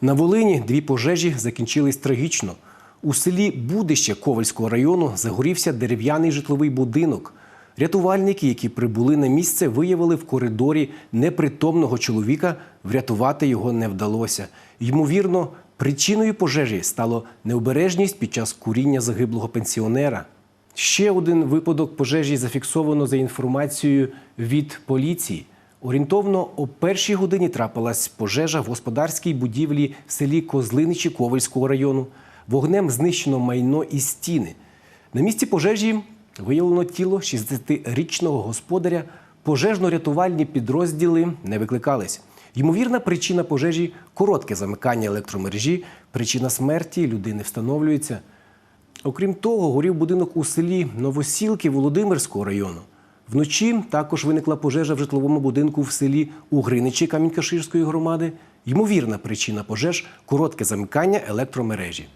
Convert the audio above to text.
На Волині дві пожежі закінчились трагічно. У селі Будище Ковальського району загорівся дерев'яний житловий будинок. Рятувальники, які прибули на місце, виявили в коридорі непритомного чоловіка. Врятувати його не вдалося. Ймовірно, причиною пожежі стало необережність під час куріння загиблого пенсіонера. Ще один випадок пожежі зафіксовано за інформацією від поліції. Орієнтовно о першій годині трапилась пожежа в господарській будівлі в селі Козлиничі Ковальського району. Вогнем знищено майно і стіни. На місці пожежі виявлено тіло 60-річного господаря. Пожежно-рятувальні підрозділи не викликались. Ймовірна причина пожежі коротке замикання електромережі. Причина смерті людини встановлюється. Окрім того, горів будинок у селі Новосілки Володимирського району. Вночі також виникла пожежа в житловому будинку в селі Угриничі Камінькаширської громади. Ймовірна причина пожеж коротке замикання електромережі.